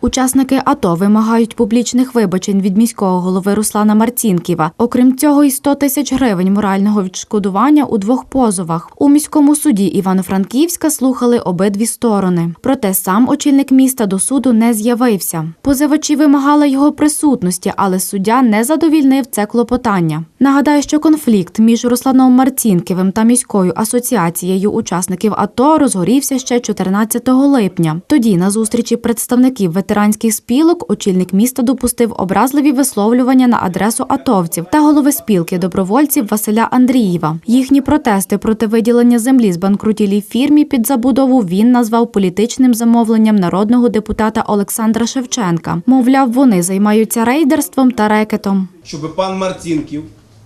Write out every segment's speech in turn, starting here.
Учасники АТО вимагають публічних вибачень від міського голови Руслана Марцінківа. Окрім цього, і 100 тисяч гривень морального відшкодування у двох позовах. У міському суді Івано-Франківська слухали обидві сторони. Проте сам очільник міста до суду не з'явився. Позивачі вимагали його присутності, але суддя не задовільнив це клопотання. Нагадаю, що конфлікт між Русланом Марцінківим та міською асоціацією учасників АТО розгорівся ще 14 липня. Тоді на зустрічі представників ветеранських спілок очільник міста допустив образливі висловлювання на адресу атовців та голови спілки добровольців Василя Андрієва. Їхні протести проти виділення землі збанкрутілій фірмі під забудову він назвав політичним замовленням народного депутата Олександра Шевченка. Мовляв, вони займаються рейдерством та рекетом. щоб пан Марцінків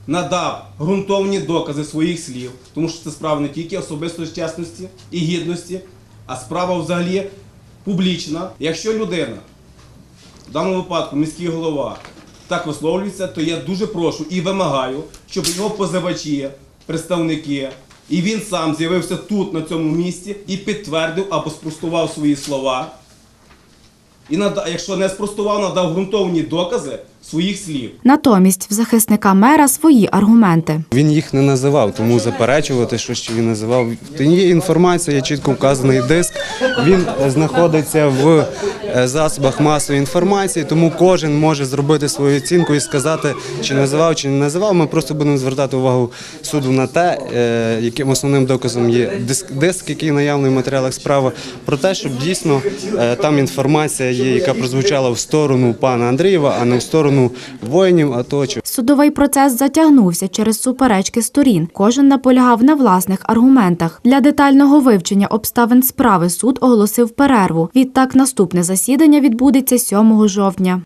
надав ґрунтовні докази своїх слів, тому що це справа не тільки особистої чесності і гідності, а справа взагалі публічна. Якщо людина, в даному випадку міський голова, так висловлюється, то я дуже прошу і вимагаю, щоб його позивачі, представники, і він сам з'явився тут, на цьому місці, і підтвердив або спростував свої слова. І якщо не спростував, надав ґрунтовні докази своїх слів. Натомість в захисника мера свої аргументи. Він їх не називав, тому заперечувати, що ще він називав. То є інформація, є чітко вказаний диск. Він знаходиться в е, засобах масової інформації, тому кожен може зробити свою оцінку і сказати, чи називав, чи не називав. Ми просто будемо звертати увагу суду на те, е, яким основним доказом є диск, диск який наявний в матеріалах справи, про те, щоб дійсно е, там інформація є, яка прозвучала в сторону пана Андрієва, а не в сторону воїнів АТО Судовий процес затягнувся через суперечки сторін. Кожен наполягав на власних аргументах. Для детального вивчення обставин справи суд оголосив перерву. Відтак наступне засідання відбудеться 7 жовтня.